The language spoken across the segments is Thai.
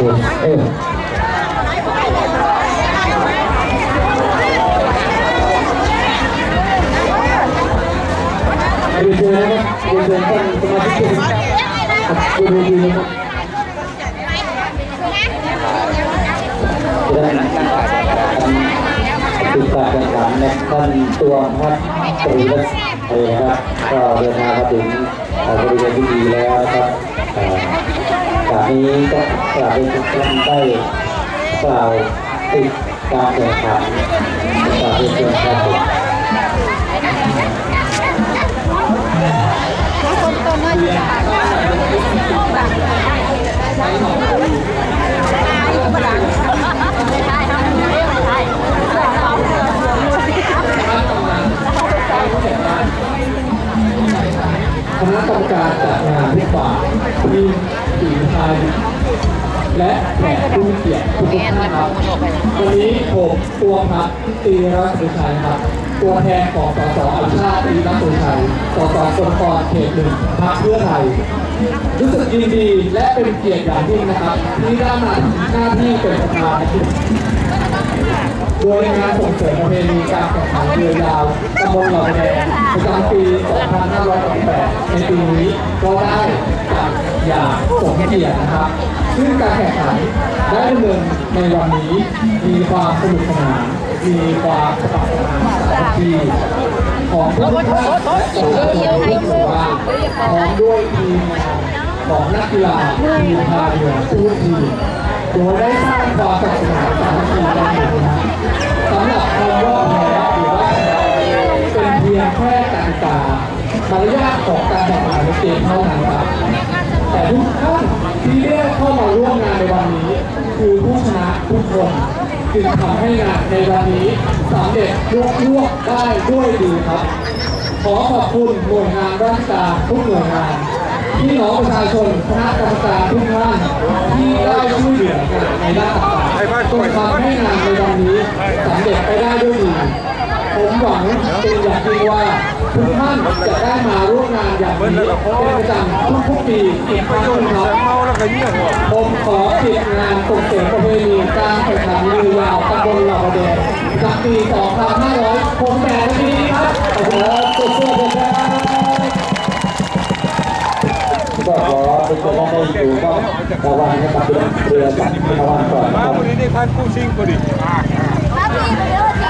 คุณเออเรียนเชิญนะครับเรียนเชิญท่านสมาชิกทุกท่านครับคุณดีนะครับจะได้ติดตามการแข่งขันะท่านตัวพัดปรีรัตน์เลยครับก็เดินทางมาถึงเอ่อบริเวณที่ดีแล้วครับ เอ่อจากนี้ก็กล่าวให้ทุกท่านได้กล่าวติดการแข่งขันกล่าวเรียนเชิญครับผมคณะกรรมการจัดงานทุกฝ่ายทีม สีไทยและแขกผู้เกียรติทุกท่านครับวันนี้ผมตัวพักตีรัตน์สุชัยครับ ตัวแทนของสสอภิชาติตีรัตน์สุชัยสสคนกรเขตหนึ่งพรรคเพื่อไทยรู้สึกยินดีและเป็นเกียรติอย่างยิ่งนะครับ ที่ได้มาหน้าที่เป็นประธานโดยงานส่งเสริมประเพณีการแข่งขันเรือยาวตำบลหล่าแดงประจำปี 2568ในปีนี้ก็ได้ อย่างสมเกียรตินะครับ ซึ่งการแข่งขันได้ดำเนินในวันนี้มีความสนุกสนานมีความสมัครสมานสามัคคีของทุกท่านและประชาชนทุกหมู่บ้านพร้อมด้วยทีมของนักกีฬาทีมพาเรือทุกทีมโดยได้สร้างความสนุกสนานสามัคคีกันอยู่นะครับสำหรับคำว่าแพ้หรือว่าเป็นเพียงแค่กติกามารยาทของการแข่งขันเกมเท่านั้นครับ แต่ทุกท่านที่ได้เข้ามาร่วมงานในวันนี้ คือผู้ชนะทุกคนจึงทำให้งานในวันนี้สำเร็จลุล่วงได้ด้วยดีครับ ขอขอบคุณหน่วยงานราชการทุกหน่วยงานพี่น้องประชาชนคณะกรรมการทุกท่านที่ได้ช่วยเหลืองานในด้านต่างๆจนทำให้งานในวันนี้สำเร็จไปได้ด้วยดี ผมหวังเป็นอย่างยิ่งว่าทุกท่านจะได้มาร่วมงานอย่างนี้เป็นประจำทุกๆปีอีกครั้งหนึงครับผมขอปิดงานส่งเสริมประเพณีการแข่งขันเรือยาวตำบลเหล่าประแดงจากปี 2568ปีนี้ครับขอบคุณครับตัวเสื้อผมครับก็ขอเป็นตัวแทนได้อยู่ก็ระวังนะครับเรือจัดระวังก่อนมาครับวันนี้ได้พันคู่ชิงพอดี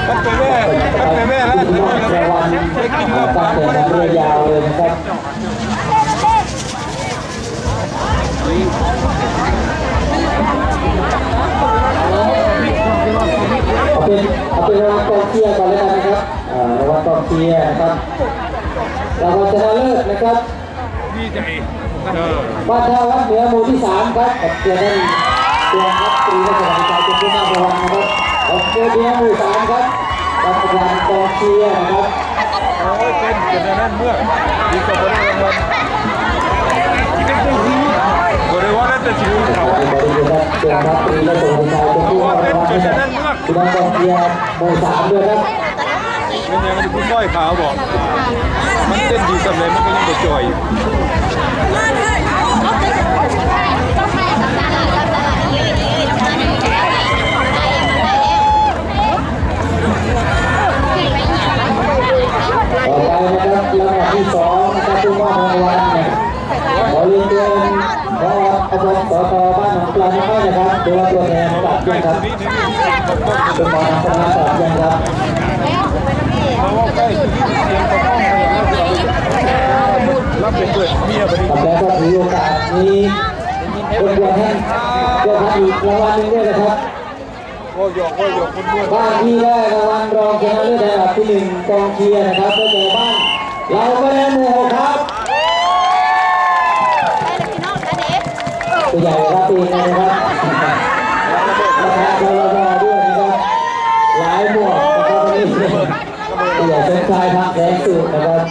มันไปแม่มันไปแล้วที่ต้องระวังไปกินกาข้าวรปลาแข่งก็ได้ขันเรือยาวเลยนะครับเอาเป็นเอาเป็นรางวัลกองเชียร์ก่อนแล้วกันนะครับอ่ารางวัลกองเชียร์นะครับรางวัลชนะเลิศนะครับดีใจเออบ้านท่าวัดเหนือหมู่ที่สามครับกับเจ้าท่านเจ้าครับตรีรัชดาพิชัยเป็นผู้น่าน เจ้าเหนือหมู่สามครับกับประธานกองเชียร์นะครับโอ้ยเป็นเป็นนั่นเมื่อดีกว่าบริวารวันบริวารนั่นจะชิวเขาเป็นบริเวณครับเจ้าครับตรีรัชดาพิชัยเป็นผู้น่าระวังนะครับคุณกองเชียร์หมู่สามด้วยครับเป็นยังไงคุณสร้อยขาวบอกมันเต้นดีสำเร็จมันก็ยังบ่จ่อยต่อไปนะครับลำดับที่สองนะครับผู้ มอบรางวัลเนี่ยขอเรียนเชิญขออบสตบ้านหนองปลาน้อยนะครับโดยตัวแทนกลับยังครับนี่นี่นี่ตกต้นเป็นหมอนำงาะว่ากเสียงตะก้องรับเป็นเกิดเมียบริครับแล้วก็ถือโอกาสนี้คนควรท่านก็ทำอีกรางวัลหนึ่งด้วยนะครับบ้านที่ได้รางวัลรองชนะเลิศอันดับที่หนึ่งกองเชียร์นะครับก็เจอบ้านเราก็ได้หมู่ครับ ตัวใหญ่รับเองเลยนะครับราคาพรบด้วยนะครับหลายหมวกนะครับวันนี้ตัวใหญ่เป็นชายทางแสงสุดนะครับ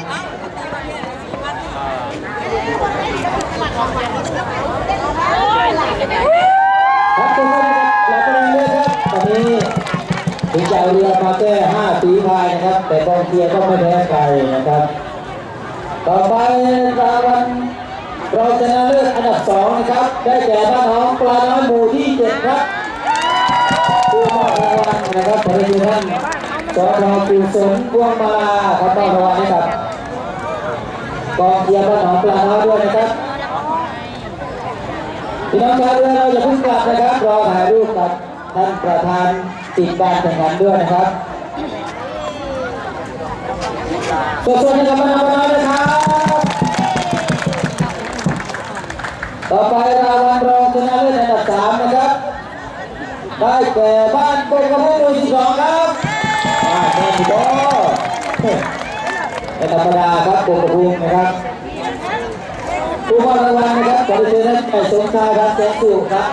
ครับทุกท่านครับเราก็ได้เลือกครับตอนนี้ถึงจะเรือมาแค่5ปีพายนะครับ แต่กองเชียร์ก็ไม่แพ้ใครนะครับ ต่อไปรางวัล เราชนะเลิศอันดับสองนะครับ ได้แก่บ้านน้องปลาน้อยหมู่ที่เจ็ดครับผู้มอบรางวัลนะครับขอเรียนท่านสทกุศลพวงมาลาครับมอบรางวัลให้กับกองเชียร์บ้านน้องปลาน้อยด้วยนะครับพี่น้องชาวเรือเราอย่าเพิ่งกลับนะครับรอถ่ายรูปกับท่านประธานติดการแข่งขันด้วยนะครับสวัสดีครับบ้านองปลาน้อยนะครับ ต่อไปรางวัลรองชนะเลิศอันดับสามนะครับ ได้แก่บ้านโกกระพุ้งหมู่ที่สองครับบ้านแม่พี่โตไม่ธรรมดาครับโกกระพุ้งนะครับผู้มอบรางวัลนะครับขอเชิญท่านนายสมชายรัตน์แสงสุขครับ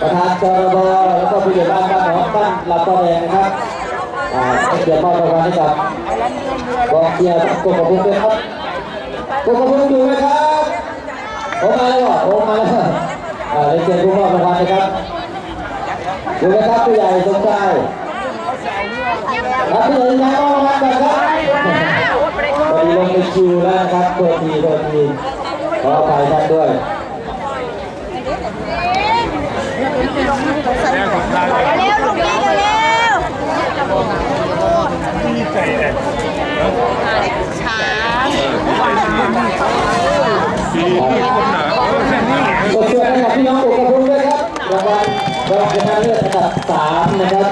ประธานจรบแล้วก็ผู้ใหญ่บ้านบ้านหนองบ้านลำตะแดงนะครับให้เกียรติมอบรางวัลให้กับกองเชียร์โกกระพุ้งด้วยครับโกกระพุ้งอยู่ไหมครับ ผมมาแล้วเหรอผมมาแล้วอ่าเรียนเชิญผู้มอบรางวัลนะครับอยู่นะครับผู้ใหญ่สมชายรับผู้ใหญ่ยังมอบรางวัลก่อนครับพอดีลงไปคิวแล้วนะครับตัวทีตัวทีขออภัยท่านด้วยแม่ของทางเร็วลูกพี่เร็วช้าปีคนหนา เออแค่นี้ขอเชิญให้กับพี่น้องอุกระพุ้งด้วยครับรางวัลรองชนะเลิศอันดับสามนะครับ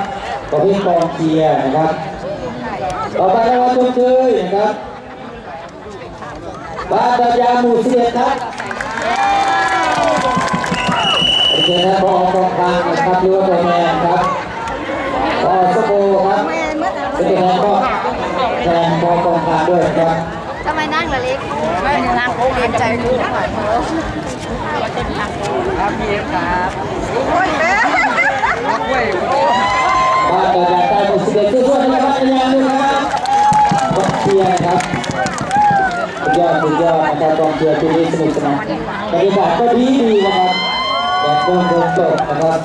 ประเภทกองเชียร์นะครับ ต่อไปรางวัลชมเชยนะครับบ้านตายาหมู่สิบเอ็ดครับโอเคนะพอกองกลางนะครับหรือว่าตัวแทนครับพอสโบครับเป็นตัวแทนก็แทนพอกองกลางด้วยครับ ทำไมนั่งละเล็กไม่นั่งโค้งเรียนใจลูกหน่อยเถอะครับพี่ครับโอ้ยเด้อบ้านตายาใต้หมู่สิบเอ็ดช่วยนะครับตายาด้วยนะครับกองเชียร์นะครับสุดยอดสุดยอดนะครับกองเชียร์ที่นี่สนุกสนานบรรยากาศก็ดีดีนะครับแดดร่มลมตกนะครับ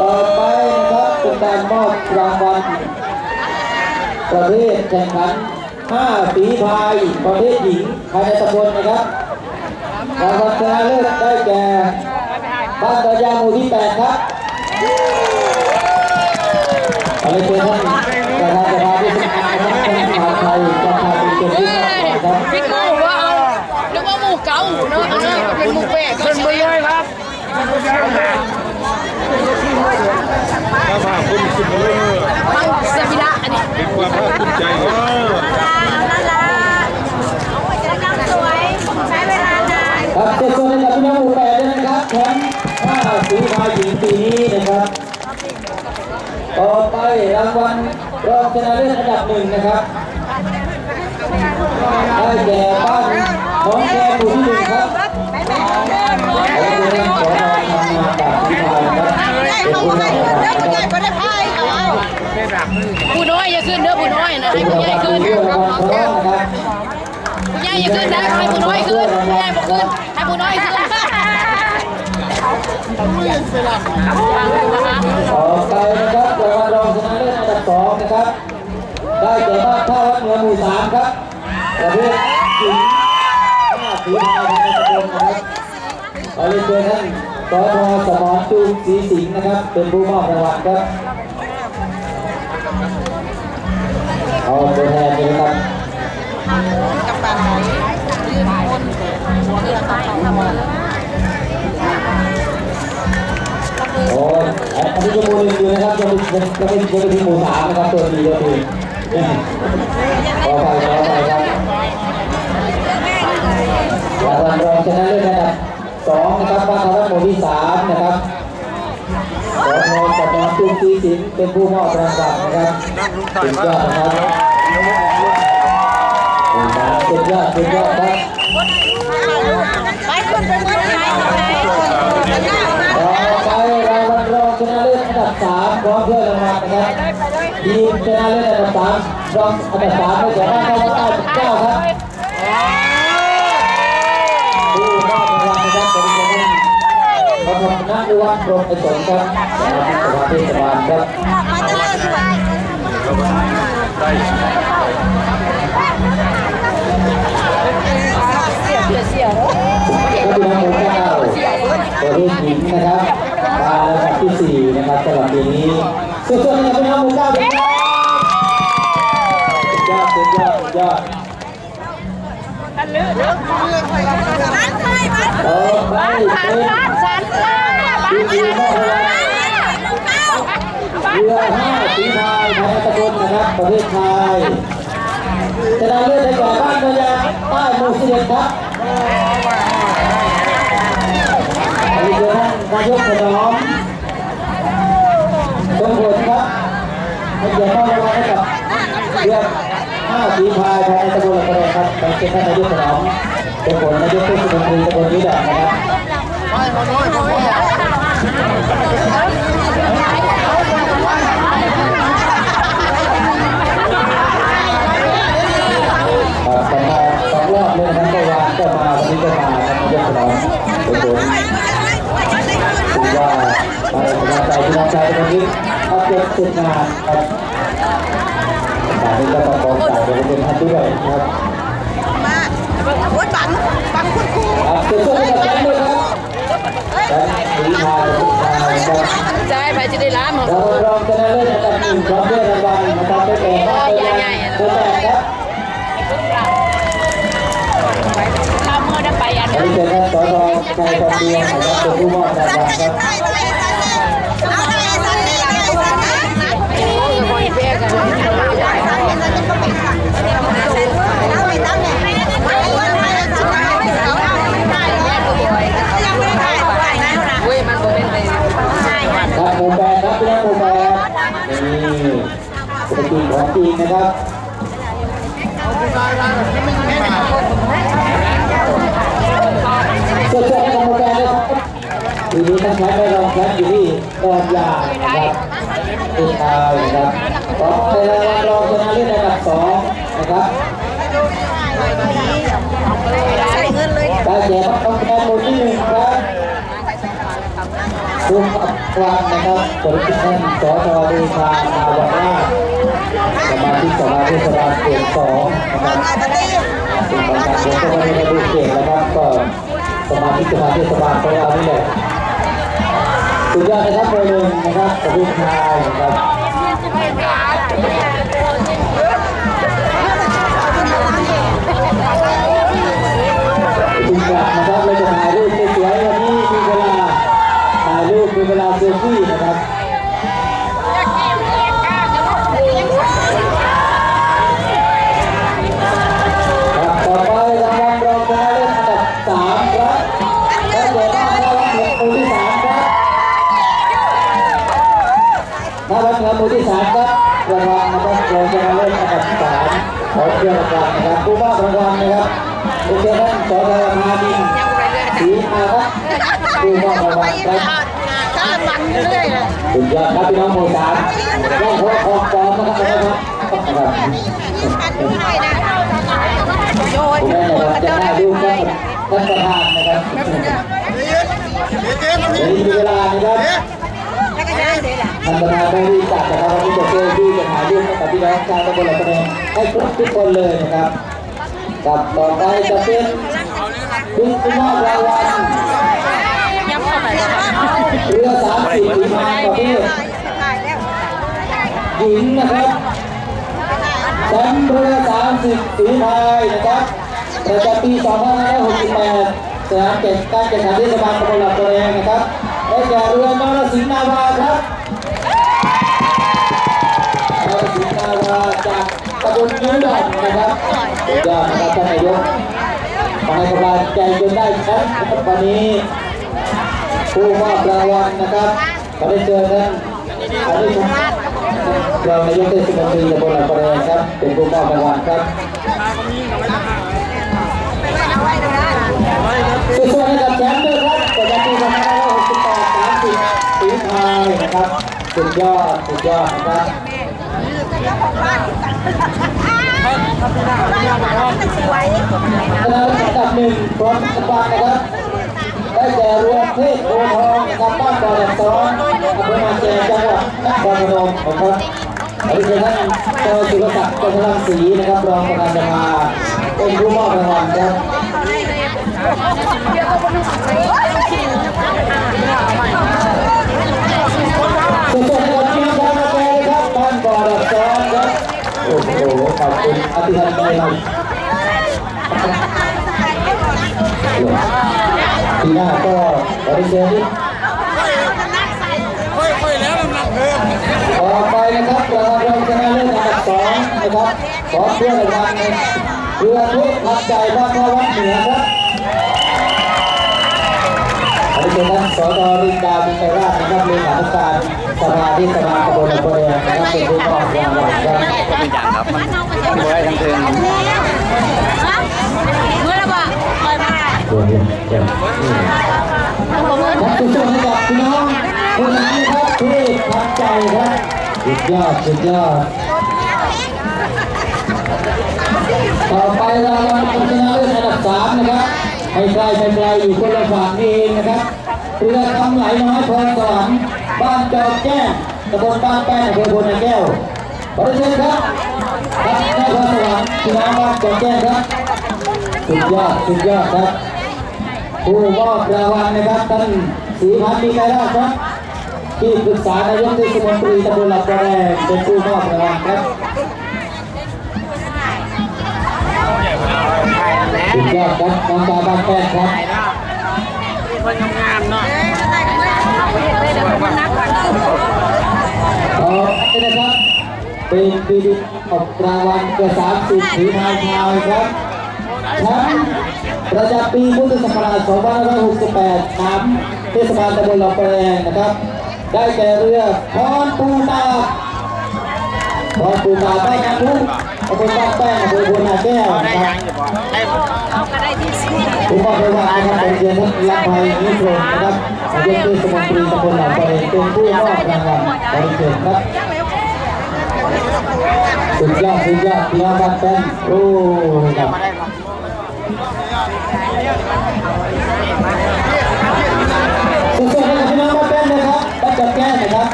ต่อไปนะครับเป็นการมอบรางวัลประเภทแข่งขัน 5ฝีพายประเภทหญิงภายในตำบลนะครับรางวัลชนะเลิศได้แก่บ้านตะยางหมู่ที่ 8 ครับขอเรียนเชิญท่านประธานสภาที่สำคัญนะครับท่านมหาไทยประธานเป็นที่มากกว่าครับคิดหมูว่าเอานึกว่าหมูเก่าเนอะอันนี้เป็นหมูแปลกขึ้นไปเลยครับถ้าพาคุณสุดเลยเซบิละอันนี้เป็นความภาคภูมิใจ หนึ่งนะครับได้แก่บ้านน้องแกหมู่ที่หนึ่งครับขอเชิญขอทำงานจากที่พายนะครับเป็นผู้นำนะครับผู้น้อยอย่าขึ้นเด้อผู้น้อยนะให้ผู้ใหญ่ขึ้นเพื่อรางวัลพร้อมนะครับผู้ใหญ่อย่าขึ้นนะให้ผู้น้อยขึ้นผู้ใหญ่บอกขึ้นให้ผู้น้อยขึ้นต่อไปนะครับ ขอยนเชิญท่านสทสมรจูนศรีสิงห์นะครับ เป็นผู้มอบรางวัลครับเอาตัวแทนเลยนะครับโอ้ยอันนี้จะหมู่หนึ่งอยู่นะครับจะเป็นจะเป็นจะเป็นหมู่สามนะครับตัวดีตัวดีขอไปขอไปครับรางวัลรองชนะเลิศอันดับ สองนะครับบ้านทวัดหมู่ที่สามนะครับสอทสมตุ้มศรีสิงห์เป็นผู้มอบรางวัลนะครับสุดยอดนะครับสุดยอดสุดยอดครับไปขึ้นไปขึ้นไปต่อไปรางวัลรองชนะเลิศอันดับสามพร้อมเพื่อนรางวัลนะครับทีมชนะเลิศอันดับสามรองอันดับสามได้แก่บ้านท่าวัดใต้สิบเก้าครับผู้มอบรางวัลนะครับเป็นคน เขาทำนักวัดโปรไอสนครับสภาเทศบาลครับได้เสียเสียโอ้ครับพี่น้องหมู่เก้าประเภทหญิงนะครับมาลำดับที่สี่นะครับสำหรับปีนี้สุดๆนะครับพี่น้องหมู่เก้าสุดยอดสุดยอดสุดยอด เออไม่เป็นดีดีมากเลยเรือห้าสีพายภายในตะบนนะครับประเทศไทยชนะเลิศได้แก่บ้านพญาใต้หมู่สิบเอ็ดครับอันนี้คือท่านนายกถนอมสมผลครับให้เกียรติมอบรางวัลให้กับเรือห้าสีพายภายในตำบลละกระแดงครับเป็นท่านนายกถนอม สมผลนายกเทศมนตรีตำบลนี้ดังนะครับครับประมาณสองรอบเลยนะครับเมื่อวานก็มาวันนี้ก็มาครับนายกถนอมสมผลถือว่ามาเป็นกำลังใจพี่น้องชาวตะวันนี้เอาเก็บสุดงานครับสามีก็ต้องบอกจากเป็นท่านด้วยครับ งบังคุณครูเกิดขึ้นกับแชมป์ด้วยครับแชมป์สีพายสีพายครับใจไปจะได้ล้ามเรารองชนะเลิศอันดับหนึ่งพร้อมด้วยรางวัลนะครับได้แก่นักเรียนตัวแรกครับข้ามือได้ไปอันนี้เป็นสอทอชายความเดียวนะครับเป็นผู้มอบรางวัลครับ เป็นจริของจริงนะครับส่วนช่วงของโปรแกรนะครับทีนี้ท่านแชมป์ได้รองแชมป์อยู่ที่กองยาครับทีมไทยครับขอในรางวัลรองชนะเลิศอันดับสองนะครับใส่เงินเลยได้แก่นักกรรมการหมู่ที่หนึ่งครับ คุณอัควันนะครับบริษัทท่นสอทอเดชานาวันนาสมาชิกสภาเทศบาลเขตสองนะครับเป็นบางการผมก็ไม่ได้ดูเก่งนะครับก็สมาชิกสภาเทศบาลของเรานี่แหละสุดยอดนะครับเบอร์หนึ่งนะครับประวิทนะครับ เป็นเจ้าท่านสรพานินศรีอาครับผู้มอบรางวัลครับถ้ามันเรื่อยเลยสุดยอดครับพี่น้องหมู่สามร่องหัวออกกองนะครับนะครับนะครับโยนผมแม่นะครับจะได้ดูครับท่านประธานนะครับเดี๋ยวมีเวลานะครับแล้วก็ยังได้ล่ะท่านประธานได้รีบจัดนะครับวันนี้จะเจอที่จะถ่ายรูปกับพี่น้องชาวตำบลหลักแสดงให้ครบทุกคนเลยนะครับ กับต่อไปจะเป็นคุณคุณมอบรางวัลย้ำเข้าไปแล้วเรือสามสิบฝีพายประเภทถ่ายแล้วหญิงนะครับแชมป์เรือสามสิบฝีพายนะครับประจำปี2568สนามแข่งการแข่งขันเทศบาลตำบลหลักแสดงนะครับได้แก่เรือนรสิงห์นาวาครับเราสิงห์นาวาจากตำบลนิ้วดอนนะครับ ยอดนะครับท่านนายกมาให้กำลังใจจนได้แชมป์นะครับวันนี้ผู้มอบรางวัลนะครับขอได้เจอท่านอันนี้ครับรองนายกเทศมนตรีตำบลหลักประแดงครับเป็นผู้มอบรางวัลครับสู้ๆให้กับแชมป์ด้วยครับประจำปี2568 30ปีไทยนะครับสุดยอดสุดยอดนะครับ สวยคณะอันดับหนึ่งพร้อมกันนะครับได้แก่รวมเทพโพทองนะครับบ้านบ่อแดดซ้อนอำเภอมาแจจังหวัดนครพนมนะครับอันนี้คือท่านเจ้าสุรศักดิ์จันทรังสีนะครับรองประธานสภาเป็นผู้มอบรางวัลครับ สุดๆให้กับทีมชาติไทยครับบ้านบ่อดับซ้อนครับโอ้โห ขอบคุณอธิษฐานใจเราปีหน้าก็ขอได้เชิญที่ค่อยๆแล้วกำลังเพิ่มต่อไปนะครับเรางวัลรองชนะเลิศอันดับสองนะครับขอเพื่อนทางเรือทุกทับใจบ้านพ่อวัดเหนือครับ ขอเชิญท่านสตรินดาบินไตรราชนะครับเลขาธิการสภาที่สภาตำบลลำปางนะครับเป็นผู้มอบรางวัลครับเมื่อทั้งคืนเมื่อระบาดคอยมาตัวเดียวเดียวครับสุดยอดให้กับพี่น้องคนนี้ครับที่ทับใจครับสุดยอดสุดยอดต่อไปรางวัลชนะเลิศอันดับสามนะครับ ไม่ไกลไม่ไกลอยู่คนละฝั่งนี่เองนะครับเรือคำไหลน้อยพรสวรรค์บ้านจอมแก้วตำบลบ้านแป้งอำเภอพนาแก้วขอเชิญครับครับแม่พรสวรรค์พี่น้องบ้านจอมแก้วครับสุดยอดสุดยอดครับผู้มอบรางวัลนะครับท่านศรีพันธ์มีไกรราชครับที่ปรึกษานายกเทศมนตรีตำบลหลับกระแรงเป็นผู้มอบรางวัลครับ สุดยอดครับน้องตาบ้านแป้งครับคนงามเนาะขอให้นะครับเป็นปีดีออกรางวัลกระสามสิบสีนายชาวครับแชมป์ประจำปีพุทธศักราช2568น้ำเทศบาลตำบลลำแรงนะครับ ได้แก่เรือพรปูตาพรปูตาบ้านนาทุก ตำบลบ้านแป้งอำเภอพลนาแก้วนะครับเขาก็ได้ที่สุดผู้มอบรางวัลนะครับเป็นเชียร์ท่านลักไพนิพนธ์นะครับนายกเทศมนตรีตำบลหนองปเองเป็นผู้มอบรางวัลขอเชิญครับสุดยอดสุดยอดพี่น้องบ้านแป้นโอ้ครับสุดๆให้กับพี่น้องบ้านแป้นนะครับบ้านจัดแก้งนะครับ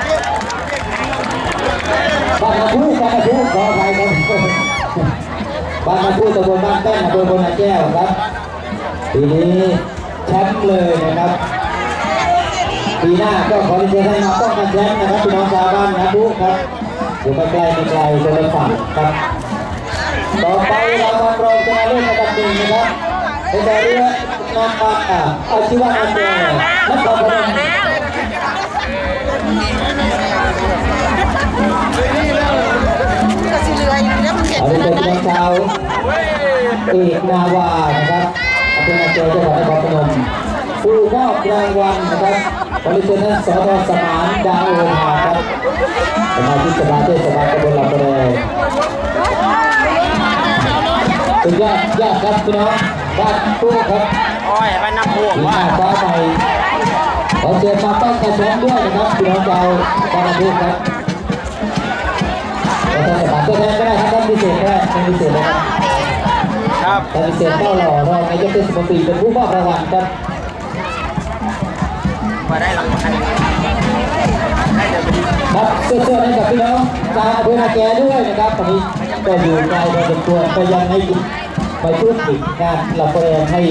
บ้านนาทู บ้านมาพูดตะบนนาทูตำบลบ้านแป้นอำเภอพลนาแก้วครับปีนี้แชมป์เลยนะครับปีหน้าก็ขอเชิญให้มาป้องกันแชมป์นะครับพี่น้องชาวบ้านนะทุกครับอยู่ไม่ไกลไม่ไกล้คนละฝั่งครับต่อไปเรางวัลรองชนะเลิศอันดับหนึ่งนะครับเป็นแต่เรื่องนางฟ้าอาอาชีวะอันเดอร์นครพน พี่นน้องชาวเอกนาวานะครับอำเภอนาเจอจังหวัดนครพนมผู้มอบรางวัลนะครับขอเชิญท่านสทสมานดาวโอภาครับสมาชิกสภาเทศบาลตำบลลำปะแรงสุดยอดยอดครับพี่น้องบ้านตู้ครับโอ้ยไปน้ำพวกปีหว่าน้าฟ้าใหม่ขอเชิญมาต้องกระแสด้วยนะครับพี่น้องชาวบ้านตู้ครับแล้วท่านสมานตัวแทนก็ได้ครับท่านพิเศษก็ได้ท่านพิเศษนะครับ ครับท่านพิเศษเต้าหล่อรองนายกเทศมนตรีเป็นผู้มอบรางวัลครับมาได้รางวัลได้เดี๋ยวไปดีครับเสื้อๆให้กับพี่น้องชาวอำเภอนาแกด้วยนะครับตอนนี้ก็อยู่ไกลพอสมควรก็ยังให้ไปช่วยอีกงานเราก็ยังให้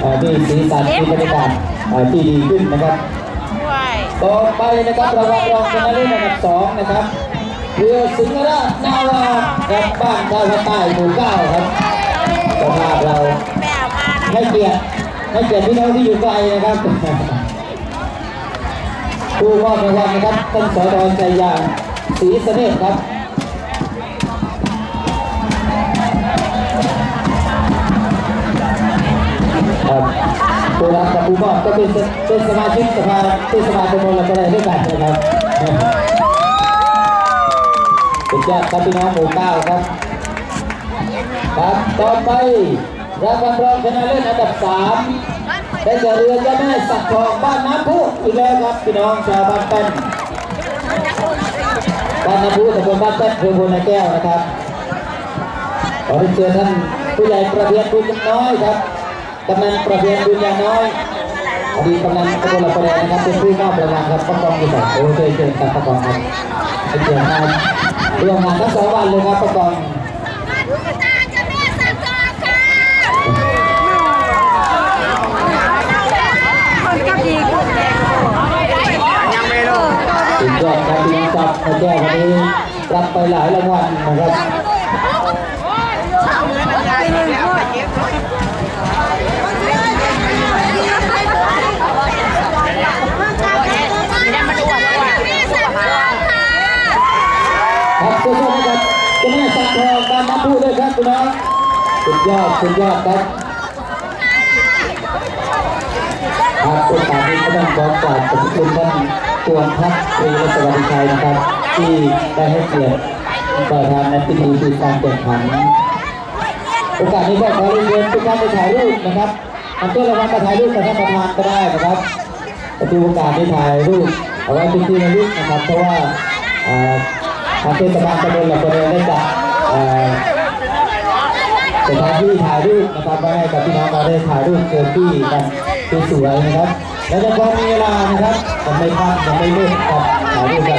เอ่อมีสีสันมีบรรยากาศเอ่อที่ดีขึ้นนะครับด้วยต่อไปนะครับรางวัลรองชนะเลิศอันดับสองนะครับเรือสิงห์ราชนาวาครับบ้านท่าพระใต้หมู่เก้าครับ เจ้าภาพเราแม่เอามานะให้เกียรติให้เกียรติพี่น้องที่อยู่ไกลนะครับผู้มอบรางวัลนะครับท่านสอดอนใจยางศรีสะเนษครับครับตัวรับกับผู้มอบก็เป็นเป็นสมาชิกสภาเที่สภาตำบลละกระไรด้วยกันนะครับสุดยอดครับพี่น้องหมู่เก้าครับ ครับต่อไปรางวัลรองชนะเลิศอันดับสามได้แก่เรือเจ้าแม่สักทองบ้านน้ำพุอีกแล้วครับพี่น้องชาวบ้านแป้นบ้านน้ำพุตำบลบ้านแป้นอำเภอพลนาแก้วนะครับขอเรียนเชิญท่านผู้ใหญ่ประเพียรบุญน้อยครับกำนันประเพียรบุญน้อยอดีตกำนันตำบลละประแดนะครับเป็นผู้มอบรางวัลครับประกองดีสัตว์โอ้เชิญเชิญครับประกองครับให้เกียรติมาร่วมงานทั้งสองวันเลยครับประกอง ตาจะแม่สักทองค่ะ ค สุด ยอดครับทีมจับมาแก้วันนี้รับไปหลายรางวัลนะครับครับก็ช่วยนะครับคุณแม่สังทองการน้ำพูดด้วยครับคุณน้องสุดยอดสุดยอดครับ ครับโอกาสนี้ก็ต้องขอกราบขอบคุณท่านตวงพักตรีและสวัสดิชัยนะครับ ที่ได้ให้เกียรติประธานในพิธีที่การแข่งขันโอกาสนี้ก็ขอเรียนเชิญทุกท่านไปถ่ายรูปนะครับทำตัวรางวัลมาถ่ายรูปกับท่านประธานก็ได้นะครับดูโอกาสที่ถ่ายรูปเอาไว้เป็นที่ระลึกนะครับ เพราะว่าทางเทศบาลตำบลหลักประเดได้จัดเอ่อสถานที่ถ่ายรูปนะครับไว้ให้กับพี่น้องเราได้ถ่ายรูปเซลฟี่กัน สวยๆนะครับ แล้วจะก็มีเวลานะครับจะไม่พลาดจะไม่เลิกครับถ่ายรูปกัน